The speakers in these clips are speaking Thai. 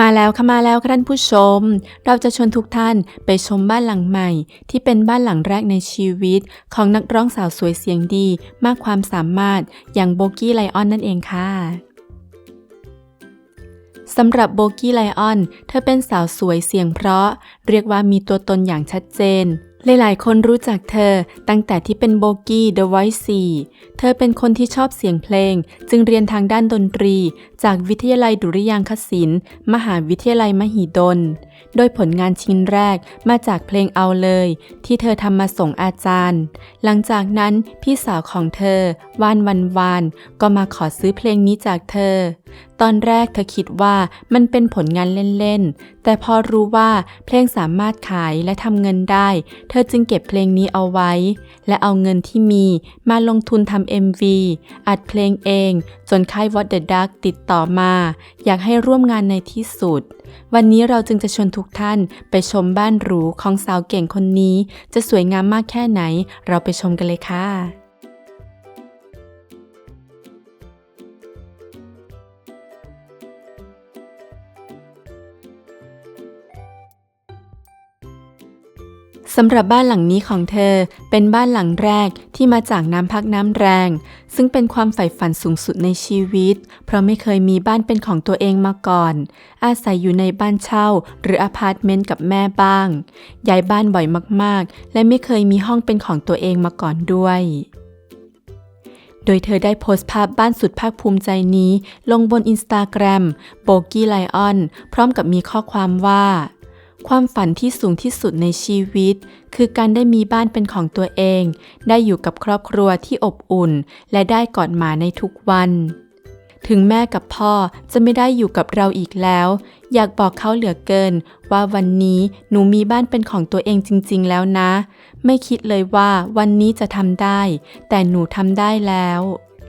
มาแล้วค่ะมาแล้วค่ะท่านผู้ชม เราจะชวนทุกท่านไปชมบ้านหลังใหม่ ที่เป็นบ้านหลังแรกในชีวิต ของนักร้องสาวสวยเสียงดี มากความสามารถอย่างโบกี้ไลออนนั่นเองค่ะสำหรับโบกี้ไลออน เธอเป็นสาวสวยเสียงเพราะ เรียกว่ามีตัวตนอย่างชัดเจน หลายๆ คนรู้จักเธอตั้งแต่ที่เป็นโบกี้ The Voice 4เธอเป็นคนที่ชอบเสียงเพลง จึงเรียนทางด้านดนตรี จากวิทยาลัยดุริยางคศิลป์ มหาวิทยาลัยมหิดลโดยผลงานชิ้นแรกมาจากเพลงเอาเลย ที่เธอทำมาส่งอาจารย์ หลังจากนั้นพี่สาวของเธอวานวันวานก็มาขอซื้อเพลงนี้จากเธอ ตอนแรกเธอคิดว่ามันเป็นผลงานเล่นๆ แต่พอรู้ว่าเพลงสามารถขายและทำเงินได้ เธอจึงเก็บเพลงนี้เอาไว้และเอาเงินที่มีมาลงทุนทำ MV อัดเพลงเอง จนค่าย What the Duck ติดต่อมา อยากให้ร่วมงานในที่สุด วันนี้เราจึงจะชวนทุกท่านไปชมบ้านหรูของสาวเก่งคนนี้ จะสวยงามมากแค่ไหน เราไปชมกันเลยค่ะ สำหรับบ้านหลังนี้ของเธอเป็นบ้านหลังแรกที่มาจากน้ำพักน้ำแรง ซึ่งเป็นความใฝ่ฝันสูงสุดในชีวิต เพราะไม่เคยมีบ้านเป็นของตัวเองมาก่อน อาศัยอยู่ในบ้านเช่า หรืออพาร์ตเมนต์กับแม่บ้างย้ายบ้านบ่อยมากๆ และไม่เคยมีห้องเป็นของตัวเองมาก่อนด้วยโดยเธอได้โพสต์ภาพบ้านสุดภาคภูมิใจนี้ ลงบนอินสตาแกรมโบกี้ไลออน พร้อมกับมีข้อความว่า ความฝันที่สูงที่สุดในชีวิต คือการได้มีบ้านเป็นของตัวเอง ได้อยู่กับครอบครัวที่อบอุ่น และได้กอดหมาในทุกวัน ถึงแม่กับพ่อจะไม่ได้อยู่กับเราอีกแล้ว อยากบอกเขาเหลือเกิน ว่าวันนี้หนูมีบ้านเป็นของตัวเองจริง ๆ แล้วนะ ไม่คิดเลยว่าวันนี้จะทำได้ แต่หนูทำได้แล้ว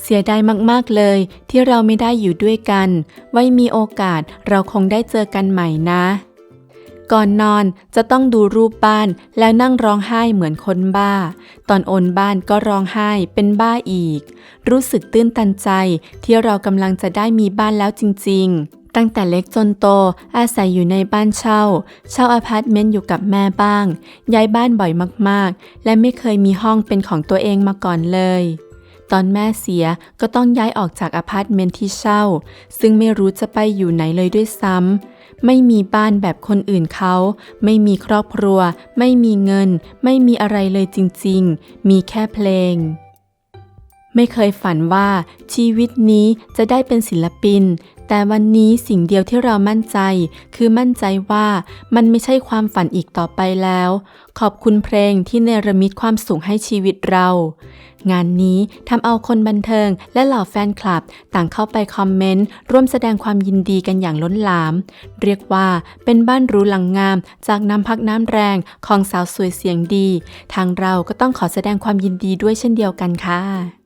เสียดายมาก ๆ เลยที่เราไม่ได้อยู่ด้วยกัน ไว้มีโอกาสเราคงได้เจอกันใหม่นะ ก่อนนอนจะต้องดูรูปบ้านแล้วนั่งร้องไห้เหมือนคนบ้า ตอนโอนบ้านก็ร้องไห้เป็นบ้าอีก รู้สึกตื้นตันใจที่เรากำลังจะได้มีบ้านแล้วจริงๆตั้งแต่เล็กจนโตอาศัยอยู่ในบ้านเช่า เช่าอพาร์ตเมนต์อยู่กับแม่บ้าง ย้ายบ้านบ่อยมากๆ และไม่เคยมีห้องเป็นของตัวเองมาก่อนเลย ตอนแม่เสียก็ต้องย้ายออกจากอพาร์ตเมนต์ที่เช่า ซึ่งไม่รู้จะไปอยู่ไหนเลยด้วยซ้ำ ไม่มีบ้านแบบคนอื่นเขา ไม่มีครอบครัว ไม่มีเงิน ไม่มีอะไรเลยจริง ๆ มีแค่เพลง ไม่เคยฝันว่าชีวิตนี้จะได้เป็นศิลปิน แต่วันนี้สิ่งเดียวที่เรามั่นใจ คือมั่นใจว่ามันไม่ใช่ความฝันอีกต่อไปแล้ว ขอบคุณเพลงที่เนรมิตความสุขให้ชีวิตเรา งานนี้ทำเอาคนบันเทิงและเหล่าแฟนคลับ ต่างเข้าไปคอมเมนต์ ร่วมแสดงความยินดีกันอย่างล้นหลาม เรียกว่าเป็นบ้านรูหลังงาม จากน้ำพักน้ำแรงของสาวสวยเสียงดี ทางเราก็ต้องขอแสดงความยินดีด้วยเช่นเดียวกันค่ะ